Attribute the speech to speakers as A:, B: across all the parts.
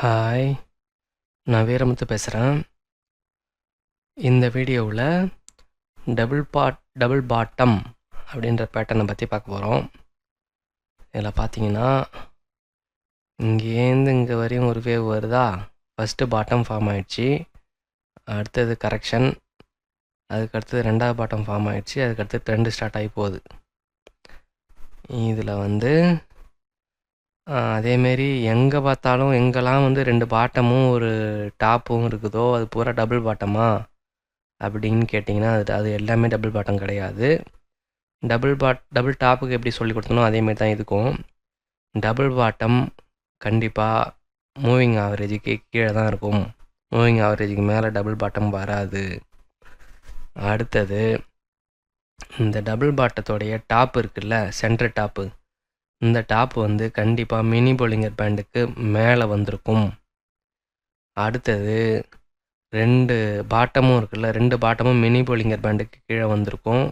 A: Hi நான் வீரமுத்து பேசுகிறேன் இந்த வீடியோவில் டபுள் பாட் டபுள் பாட்டம் அப்படின்ற பேட்டர்னை பற்றி பார்க்க போகிறோம் இதில் பார்த்தீங்கன்னா இங்கேருந்து இங்கே வரையும் ஒரு வேவ் வருதா? ஃபஸ்ட்டு பாட்டம் ஃபார்ம் ஆயிடுச்சு. அடுத்தது கரெக்ஷன் அதுக்கு அடுத்தது ரெண்டாவது பாட்டம் ஃபார்ம் ஆயிடுச்சு. அதுக்கு அடுத்து ட்ரெண்டு ஸ்டார்ட் ஆகி போகுது. இதில் வந்து அதேமாரி எங்கே பார்த்தாலும் எங்கெல்லாம் வந்து ரெண்டு பாட்டமும் ஒரு டாப்பும் இருக்குதோ அது பூரா டபுள் பாட்டமா? அப்படின்னு கேட்டிங்கன்னா அது அது எல்லாமே டபுள் பாட்டம் கிடையாது. டபுள் பாட் டபுள் டாப்புக்கு எப்படி சொல்லி கொடுத்தனோ அதேமாரி தான் இருக்கும் டபுள் பாட்டம் கண்டிப்பாக மூவிங் ஆவரேஜுக்கு கீழே தான் இருக்கும். மூவிங் ஆவரேஜுக்கு மேலே டபுள் பாட்டம் வராது. அடுத்தது இந்த டபுள் பாட்டத்தோடைய டாப் இருக்குல்ல சென்டர் டாப்பு. இந்த டாப் வந்து கண்டிப்பாக மினி போலிங்கர் பேண்டுக்கு மேலே வந்திருக்கும். அடுத்தது ரெண்டு பாட்டமும் இருக்குல்ல ரெண்டு பாட்டமும் மினி போலிங்கர் பேண்டுக்கு கீழே வந்திருக்கும்.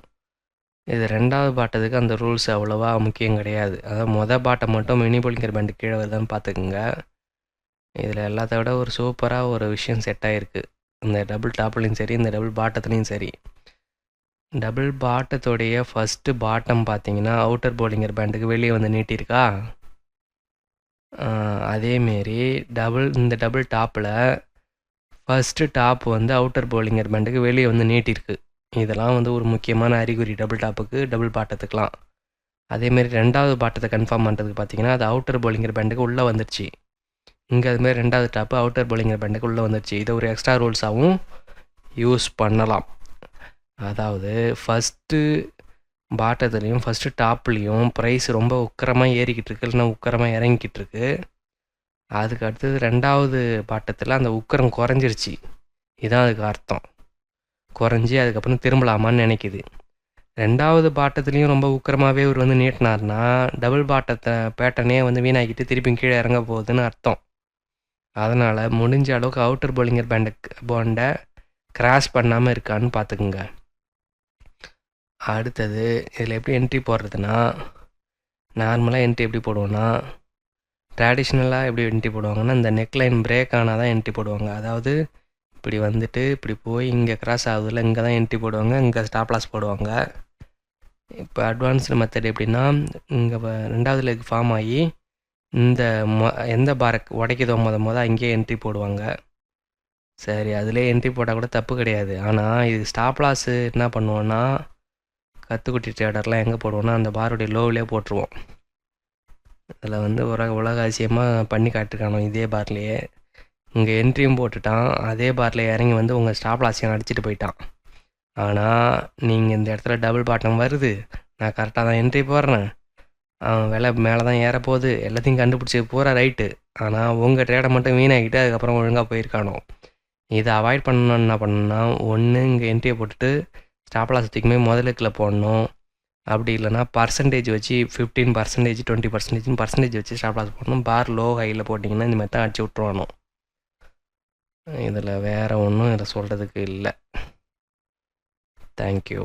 A: இது ரெண்டாவது பாட்டத்துக்கு அந்த ரூல்ஸ் அவ்வளோவா முக்கியம் கிடையாது. அதாவது மொதல் பாட்டம் மட்டும் மினி போலிங்கர் பேண்டு கீழே வருதான்னு பார்த்துக்குங்க. இதில் எல்லாத்த விட ஒரு சூப்பராக ஒரு விஷயம் செட் ஆகிருக்கு இந்த டபுள் டாப்லேயும் சரி இந்த டபுள் பாட்டத்துலேயும் சரி. டபுள் பாட்டத்தோடைய ஃபஸ்ட்டு பாட்டம் பார்த்தீங்கன்னா அவுட்டர் போலிங்கர் பேண்டுக்கு வெளியே வந்து நீட்டியிருக்கா? அதேமாரி டபுள் இந்த டபுள் டாப்பில் ஃபஸ்ட்டு டாப் வந்து அவுட்டர் போலிங்கர் பேண்டுக்கு வெளியே வந்து நீட்டிருக்கு இதெல்லாம் வந்து ஒரு முக்கியமான அறிகுறி டபுள் டாப்புக்கு டபுள் பாட்டத்துக்கெலாம் அதேமாரி ரெண்டாவது பாட்டத்தை கன்ஃபார்ம் பண்ணுறதுக்கு பார்த்தீங்கன்னா அது அவுட்டர் போலிங்கர் பேண்டுக்கு உள்ளே வந்துருச்சு இங்கே அதுமாரி ரெண்டாவது டாப்பு அவுட்டர் போலிங்கர் பேண்டுக்கு உள்ளே வந்துருச்சு இதை ஒரு எக்ஸ்ட்ரா ரூல்ஸாகவும் யூஸ் பண்ணலாம். அதாவது ஃபஸ்ட்டு பாட்டத்துலேயும் ஃபஸ்ட்டு டாப்லேயும் ப்ரைஸ் ரொம்ப உக்கரமாக ஏறிக்கிட்டு இருக்கு இல்லைன்னா உக்கரமாக இறங்கிக்கிட்டு இருக்கு அதுக்கு அடுத்தது ரெண்டாவது பாட்டத்தில் அந்த உக்கரம் குறைஞ்சிருச்சு. இதுதான் அதுக்கு அர்த்தம். குறைஞ்சி அதுக்கப்புறம் திரும்பலாமான்னு நினைக்கிது. ரெண்டாவது பாட்டத்துலேயும் ரொம்ப உக்கரமாகவே இவர் வந்து நீட்டினார்னா டபுள் பாட்டத்தை பேட்டனே வந்து வீணாக்கிட்டு திருப்பியும் கீழே இறங்க போகுதுன்னு அர்த்தம். அதனால் முடிஞ்ச அளவுக்கு அவுட்டர் போலிங்கர் பேண்டை போண்டை கிராஷ் பண்ணாமல் இருக்கான்னு பார்த்துக்குங்க அடுத்தது இதில் எப்படி என்ட்ரி போடுறதுன்னா நார்மலாக என்ட்ரி எப்படி போடுவோன்னா ட்ரெடிஷ்னலாக எப்படி என்ட்ரி போடுவாங்கன்னா இந்த நெக்லைன் பிரேக் ஆனால் தான் என்ட்ரி போடுவாங்க. அதாவது இப்படி வந்துட்டு இப்படி போய் இங்கே கிராஸ் ஆகுதுல இங்கே தான் என்ட்ரி போடுவாங்க இங்கே ஸ்டாப் லாஸ் போடுவாங்க. இப்போ அட்வான்ஸ்டு மெத்தட் எப்படின்னா இங்கே ரெண்டாவது லெக் ஃபார்ம் ஆகி இந்த மொ எந்த பாரக் உடைக்குதோ மொத மொதல் அங்கேயே என்ட்ரி போடுவாங்க. சரி அதிலே என்ட்ரி போட்டால் கூட தப்பு கிடையாது. ஆனால் இது ஸ்டாப் லாஸு என்ன பண்ணுவோன்னா கற்றுக்குட்டி ட்ரேடர்லாம் எங்கே போடுவோம்னா அந்த பாருடைய லோவிலே போட்டுருவோம். அதில் வந்து உலக உலக அதிசயமாக பண்ணி காட்டிருக்கானோ இதே பார்லேயே இங்கே என்ட்ரியும் போட்டுட்டான். அதே பாரில் இறங்கி வந்து உங்கள் ஸ்டாப் லாஸையும் அடிச்சுட்டு போயிட்டான். ஆனால் நீங்கள் இந்த இடத்துல டபுள் பாட்டம் வருது. நான் கரெக்டாக தான் என்ட்ரி போடுறேன். அவன் விலை மேலே தான் ஏற போகுது. எல்லாத்தையும் கண்டுபிடிச்சி பூரா ரைட்டு ஆனால் உங்கள் ட்ரேடை மட்டும் வீணாகிட்டு அதுக்கப்புறம் ஒழுங்காக போயிருக்கானோ. இதை அவாய்ட் பண்ணணும் என்ன பண்ணணும்னா ஒன்று இங்கே என்ட்ரியை போட்டுட்டு ஸ்டாப் லாஸ் தூக்குமே முதலுக்கில் போடணும். அப்படி இல்லைனா பர்சன்டேஜ் வச்சு ஃபிஃப்டீன் பர்சன்டேஜ் டுவெண்ட்டி பர்சன்டேஜ்னு பர்சன்டேஜ் வச்சு ஸ்டாப் லாஸ் போடணும். பார் லோ ஹையில் போட்டிங்கன்னா இந்த மாதிரி தான் அடிச்சு விட்ருவானோ இதில் வேறு ஒன்றும் இதில் சொல்கிறதுக்கு இல்லை. தேங்க்யூ